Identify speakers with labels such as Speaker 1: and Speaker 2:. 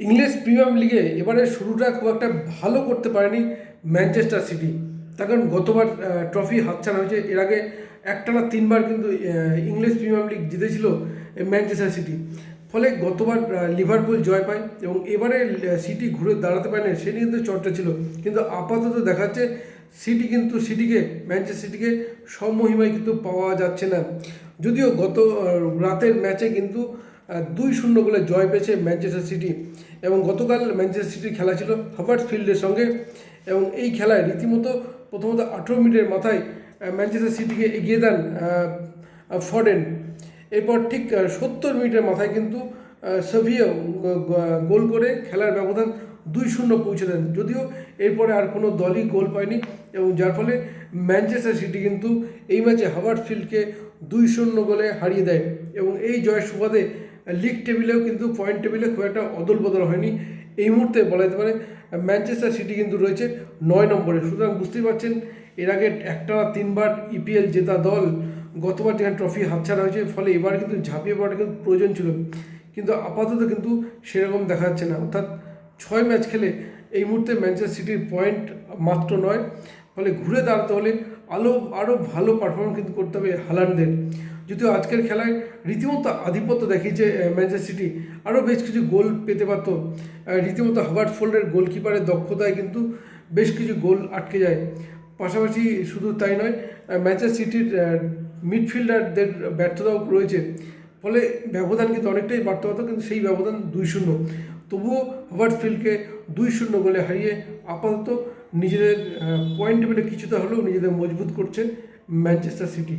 Speaker 1: English premium লিগে এবারে শুরুটা খুব একটা ভালো করতে পারেনি ম্যানচেস্টার সিটি। তার কারণ গতবার ট্রফি হাতছাড়া হয়েছে। এর আগে একটানা তিনবার কিন্তু ইংলিশ প্রিমিয়াম লিগ জিতেছিল ম্যানচেস্টার সিটি। ফলে গতবার লিভারপুল জয় পায় এবং এবারে সিটি ঘুরে দাঁড়াতে পারেনি, সে নিয়ে কিন্তু চর্চা ছিল। কিন্তু আপাতত দেখাচ্ছে সিটি কিন্তু সিটিকে, ম্যানচেস্টার সিটিকে সমমহিমায় কিন্তু পাওয়া যাচ্ছে না। যদিও গত রাতের ম্যাচে কিন্তু দুই শূন্য গোলে জয় পেয়েছে ম্যানচেস্টার সিটি এবং গতকাল ম্যানচেস্টার সিটির খেলা ছিল হাবার্ট ফিল্ডের সঙ্গে এবং এই খেলায় রীতিমতো প্রথমত আঠেরো মিনিটের মাথায় ম্যানচেস্টার সিটিকে এগিয়ে দেন ফডেন। এরপর ঠিক সত্তর মিনিটের মাথায় কিন্তু সেভিয়া গোল করে খেলার ব্যবধান দুই শূন্য পৌঁছে দেন যদিও এরপরে আর কোনো দলই গোল পায়নি এবং যার ফলে ম্যানচেস্টার সিটি কিন্তু এই ম্যাচে হাওয়ার্ড ফিল্ডকে দুই শূন্য গোলে হারিয়ে দেয় এবং এই জয়ের সুবাদে লিগ টেবিলেও কিন্তু পয়েন্ট টেবিলে খুব একটা অদল বদল হয়নি। এই মুহূর্তে বলা যেতে পারে ম্যানচেস্টার সিটি কিন্তু রয়েছে নয় নম্বরে। সুতরাং বুঝতেই পারছেন, এর আগে একটা তিনবার ইপিএল জেতা দল গতবার যেখানে ট্রফি হাতছাড়া হয়েছে, ফলে এবার কিন্তু ঝাঁপিয়ে পড়াটা কিন্তু প্রয়োজন ছিল। কিন্তু আপাতত কিন্তু সেরকম দেখা যাচ্ছে না। অর্থাৎ ছয় ম্যাচ খেলে এই মুহূর্তে ম্যানচেস্টার সিটির পয়েন্ট মাত্র নয়। ফলে ঘুরে দাঁড়াতে হলে আলো আরও ভালো পারফরমেন্স কিন্তু করতে হবে হালানদের। যদিও আজকের খেলায় রীতিমতো আধিপত্য দেখিয়েছে ম্যানচেস্টার সিটি আরও বেশ কিছু গোল পেতে পারত। রীতিমতো হাবার্ট ফোল্ডের গোলকিপারের দক্ষতায় কিন্তু বেশ কিছু গোল আটকে যায়। পাশাপাশি শুধু তাই নয় ম্যানচেস্টার সিটির মিডফিল্ডারদের ব্যর্থতাও রয়েছে। ফলে ব্যবধান কিন্তু অনেকটাই বাড়তে হতো কিন্তু সেই ব্যবধান দুই শূন্য। তবুও হাবার্ট ফিল্ডকে দুই শূন্য গোলে হারিয়ে আপাতত নিজেদের পয়েন্ট টেবিলে কিছুটা হলেও নিজেদের মজবুত করছেন ম্যানচেস্টার সিটি